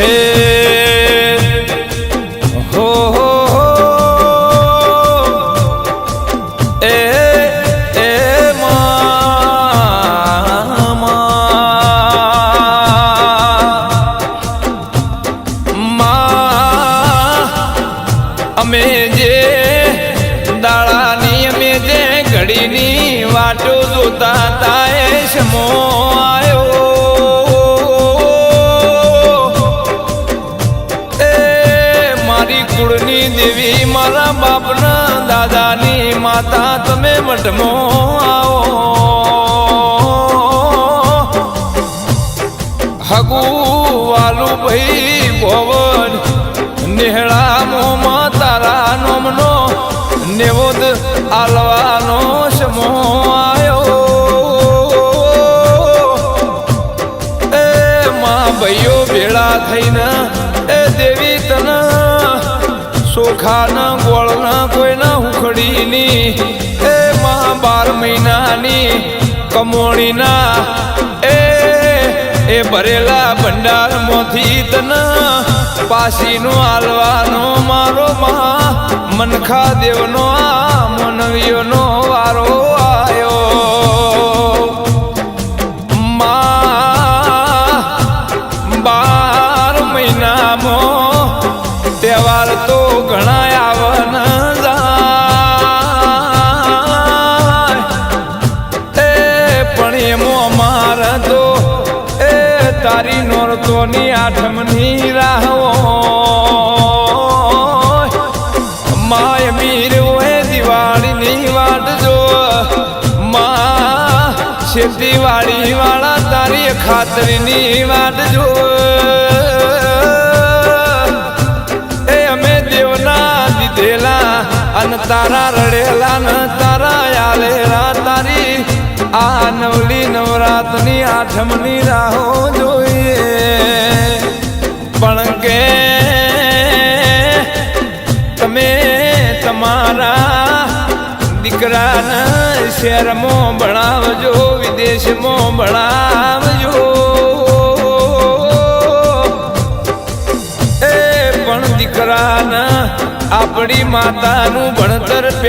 હે. હો હો એ એ અમે જે દાળાની અમે જે ઘડીની વાટો જોતા તા એ સમો કુળની દેવી મારા બાપના દાદાની માતા તમે મઠમો આવો. હગુ વાલુ ભાઈ ભવન નેહળા મોમાં તારા નોમનો, નેવોદ આલવાનો સમો આવ્યો એ માં ભાઈઓ ભેળા થઈને, એ દેવી તને સોખાના ગોળના કોઈના ઉખડીની એ માં બાર મહિનાની કમોણીના. એ એ ભરેલા ભંડારમાંથી તના પાસીનો આલવાનો મારો મા મનખા દેવનો, આ મનવીઓનો પણ મો અમારે તો એ તારી નોરતોની આઠમની રાહો માય મીર ઓએ દિવાળીની વાટ જો. માં દિવાળી વાળા તારી ખાતરીની વાટ જો. એ અમે દેવના દીધેલા અને તારા રડેલા ને તારી આ નવલી નવરાતની આઠમની રાહો જોઈએ. પણ કે તમે તમારા દીકરાના શહેરમાં ભણાવજો, વિદેશમાં ભણાવજો. એ પણ દીકરાના આપણી માતાનું ભણતર